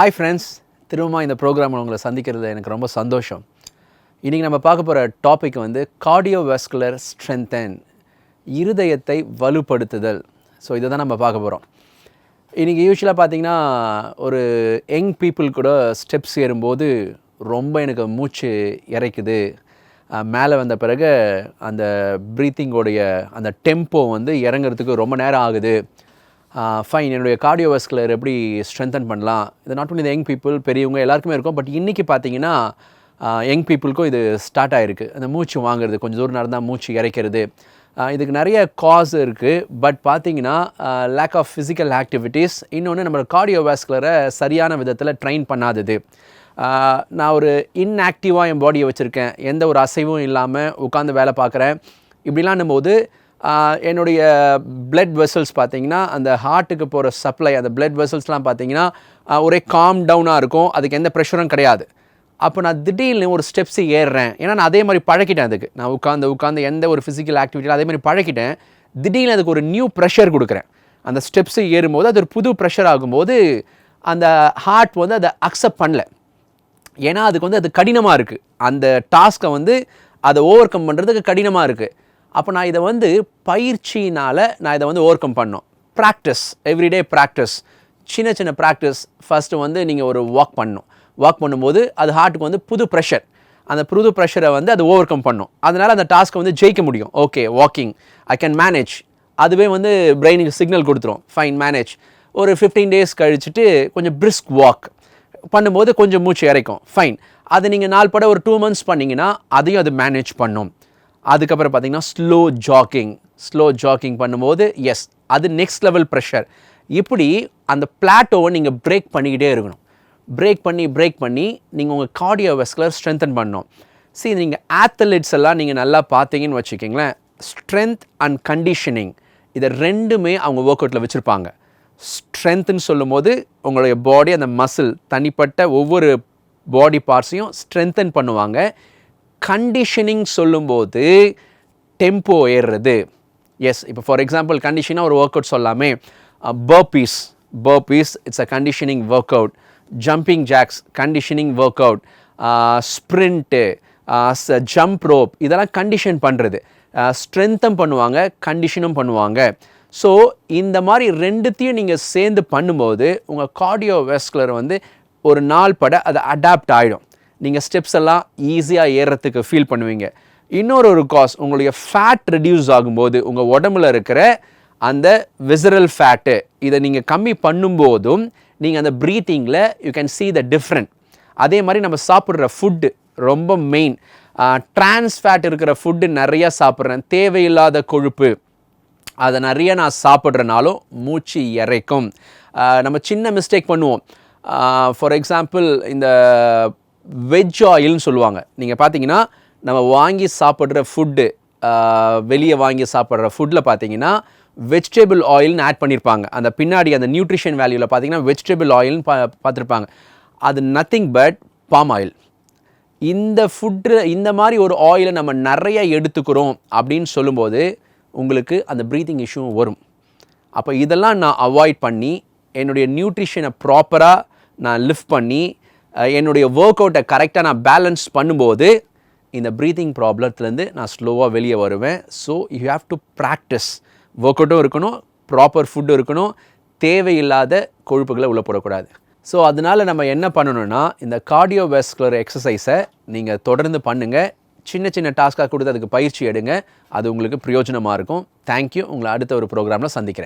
Hi friends திரும்ப இந்த ப்ரோக்ராமில் உங்களை சந்திக்கிறது எனக்கு ரொம்ப சந்தோஷம். இன்றைக்கி நம்ம பார்க்க போகிற டாபிக் வந்து கார்டியோவாஸ்குலர் ஸ்ட்ரென்தன் இருதயத்தை வலுப்படுத்துதல். ஸோ இதை தான் நம்ம பார்க்க போகிறோம் இன்றைக்கி யூஸ்வலாக பார்த்தீங்கன்னா ஒரு யங் பீப்புள் கூட ஸ்டெப்ஸ் ஏறும்போது ரொம்ப எனக்கு மூச்சு இறைக்குது. மேலே வந்த பிறகு அந்த ப்ரீத்திங்கோடைய அந்த டெம்போ வந்து இறங்குறதுக்கு ரொம்ப நேரம் ஆகுது. ஃபைன் என்னுடைய கார்டியோவாஸ்குலர் எப்படி ஸ்ட்ரென்தன் பண்ணலாம்? இது நாட் ஒன்லி யங் பீப்புள் பெரியவங்க எல்லாருக்குமே இருக்கும். பட் இன்றைக்கி பார்த்தீங்கன்னா யங் பீப்புளுக்கும் இது ஸ்டார்ட் ஆகிருக்கு அந்த மூச்சு வாங்குறது கொஞ்சம் தூரம் நடந்தால் மூச்சு இறைக்கிறது. இதுக்கு நிறைய காஸ் இருக்குது பட் பார்த்தீங்கன்னா லேக் ஆஃப் ஃபிசிக்கல் ஆக்டிவிட்டீஸ் இன்னொன்று நம்ம கார்டியோவாஸ்குலரை சரியான விதத்தில் ட்ரெயின் பண்ணாதது. நான் ஒரு இன்ஆக்டிவாக என் பாடியை வச்சுருக்கேன். எந்த ஒரு அசைவும் இல்லாமல் உட்காந்து வேலை பார்க்குறேன் இப்படிலாம் போது என்னுடைய பிளட் வெசல்ஸ் பார்த்தீங்கன்னா அந்த ஹார்ட்டுக்கு போகிற சப்ளை அந்த பிளட் வெசல்ஸ்லாம் பார்த்தீங்கன்னா ஒரே காம் டவுனாக இருக்கும். அதுக்கு எந்த ப்ரெஷரும் கிடையாது. அப்போ நான் திடீர்னு ஒரு ஸ்டெப்ஸ் ஏறுறேன். ஏன்னா நான் அதே மாதிரி பழக்கிட்டேன் அதுக்கு. நான் உட்காந்து உட்காந்து எந்த ஒரு ஃபிசிக்கல் ஆக்டிவிட்டியில் அதே மாதிரி பழக்கிட்டேன் திடீர்னு அதுக்கு ஒரு நியூ ப்ரெஷர் கொடுக்குறேன். அந்த ஸ்டெப்ஸு ஏறும்போது அது ஒரு புது ப்ரெஷர் ஆகும்போது அந்த ஹார்ட் வந்து அதை அக்செப்ட் பண்ணல. ஏன்னா அதுக்கு வந்து அது கடினமாக இருக்குது அந்த டாஸ்க்கை வந்து அதை ஓவர் கம் பண்ணுறதுக்கு கடினமாக இருக்குது அப்போ நான் இதை வந்து பயிற்சினால் நான் இதை வந்து ஓவர் கம் பண்ணோம். ப்ராக்டிஸ் எவ்ரிடே ப்ராக்டிஸ் சின்ன சின்ன ப்ராக்டிஸ் ஃபஸ்ட்டு வந்து நீங்கள் ஒரு வாக் பண்ணணும். வாக் பண்ணும்போது அது ஹார்ட்டுக்கு வந்து புது ப்ரெஷர் அந்த புது ப்ரெஷரை வந்து அது ஓவர் கம் பண்ணும். அதனால் அந்த டாஸ்க்கை வந்து ஜெயிக்க முடியும். Okay walking I can manage அதுவே வந்து பிரெயினுக்கு சிக்னல் கொடுத்துரும். ஃபைன் மேனேஜ் ஒரு ஃபிஃப்டீன் டேஸ் கழிச்சுட்டு கொஞ்சம் பிரிஸ்க் வாக் பண்ணும்போது கொஞ்சம் மூச்சு இறைக்கும். ஃபைன் அது நீங்கள் நாள் பட ஒரு டூ மந்த்ஸ் பண்ணிங்கன்னா அதையும் அது மேனேஜ் பண்ணும். அதுக்கப்புறம் பார்த்திங்கன்னா ஸ்லோ ஜாக்கிங் ஸ்லோ ஜாக்கிங் பண்ணும்போது எஸ் அது நெக்ஸ்ட் லெவல் ப்ரெஷர் இப்படி அந்த பிளாட்டோவை நீங்கள் பிரேக் பண்ணிக்கிட்டே இருக்கணும். பிரேக் பண்ணி பிரேக் பண்ணி நீங்கள் உங்கள் கார்டியோவெஸ்குலர் ஸ்ட்ரென்தன் பண்ணணும். சரி நீங்கள் ஆத்தலிட்ஸ் எல்லாம் நீங்கள் நல்லா பார்த்தீங்கன்னு வச்சுக்கிங்களேன் ஸ்ட்ரென்த் அண்ட் கண்டிஷனிங் இதை ரெண்டுமே அவங்க ஒர்க் அவுட்டில் வச்சுருப்பாங்க. ஸ்ட்ரென்த்துன்னு சொல்லும்போது உங்களுடைய பாடி அந்த மசில் தனிப்பட்ட ஒவ்வொரு பாடி பார்ட்ஸையும் ஸ்ட்ரென்தன் பண்ணுவாங்க. கண்டிஷனிங் சொல்லும்போது டெம்போ ஏறுறது. எஸ் இப்போ ஃபார் எக்ஸாம்பிள் கண்டிஷனாக ஒரு ஒர்க் அவுட் சொல்லாமே burpees burpees it's a conditioning workout jumping jacks conditioning workout sprint jump rope இதெல்லாம் கண்டிஷன் பண்ணுறது ஸ்ட்ரென்த்தும் பண்ணுவாங்க கண்டிஷனும் பண்ணுவாங்க. ஸோ இந்த மாதிரி ரெண்டுத்தையும் நீங்கள் சேர்ந்து பண்ணும்போது உங்கள் கார்டியோ வெஸ்குலர் வந்து ஒரு நாள் பட அது அடாப்ட் ஆகிடும் நீங்கள் ஸ்டெப்ஸ் எல்லாம் ஈஸியாக ஏறுறதுக்கு ஃபீல் பண்ணுவீங்க. இன்னொரு ஒரு காஸ் உங்களுடைய ஃபேட் ரெடியூஸ் ஆகும்போது உங்கள் உடம்புல இருக்கிற அந்த விசரல் ஃபேட்டு இதை நீங்கள் கம்மி பண்ணும்போதும் நீங்கள் அந்த ப்ரீத்திங்கில் you can see the different அதே மாதிரி நம்ம சாப்பிட்ற ஃபுட்டு ரொம்ப மெயின் ட்ரான்ஸ் ஃபேட் இருக்கிற ஃபுட்டு நிறையா சாப்பிட்றேன். தேவையில்லாத கொழுப்பு. அதை நிறைய நான் சாப்பிட்றனாலும் மூச்சு இறைக்கும். நம்ம சின்ன மிஸ்டேக் பண்ணுவோம். ஃபார் எக்ஸாம்பிள் இந்த வெஜ் ஆயில்னு சொல்லுவாங்க. நீங்கள் பார்த்தீங்கன்னா நம்ம வாங்கி சாப்பிட்ற ஃபுட்டு வெளியே வாங்கி சாப்பிட்ற ஃபுட்டில் பார்த்தீங்கன்னா வெஜிடபிள் ஆயில்னு ஆட் பண்ணியிருப்பாங்க அந்த பின்னாடி அந்த நியூட்ரிஷன் வேல்யூவில் பார்த்தீங்கன்னா வெஜிடபிள் ஆயில்னு பா பார்த்துருப்பாங்க அது நத்திங் பட் பாம் ஆயில் இந்த ஃபுட்டு இந்த மாதிரி ஒரு ஆயிலை நம்ம நிறைய எடுத்துக்கிறோம் அப்படின்னு சொல்லும்போது உங்களுக்கு அந்த ப்ரீத்திங் இஷ்யூ வரும். அப்போ இதெல்லாம் நான் அவாய்ட் பண்ணி என்னுடைய நியூட்ரிஷனை ப்ராப்பராக நான் லிஃப்ட் பண்ணி என்னுடைய ஒர்க் அவுட்டை கரெக்டாக நான் பேலன்ஸ் பண்ணும்போது இந்த ப்ரீத்திங் ப்ராப்ளத்துலேருந்து நான் ஸ்லோவாக வெளியே வருவேன். So you have to practice work அவுட்டும் இருக்கணும் ப்ராப்பர் ஃபுட்டும் இருக்கணும் தேவையில்லாத கொழுப்புகளை உள்ளே போடக்கூடாது. ஸோ அதனால் நம்ம என்ன பண்ணணும்னா இந்த கார்டியோவேஸ்குலர் எக்ஸசைஸை நீங்கள் தொடர்ந்து பண்ணுங்கள் சின்ன சின்ன டாஸ்க்காக கொடுத்து அதுக்கு பயிற்சி எடுங்க. அது உங்களுக்கு பிரயோஜனமாக இருக்கும். தேங்க்யூ உங்களை அடுத்த ஒரு ப்ரோக்ராமில் சந்திக்கிறேன்.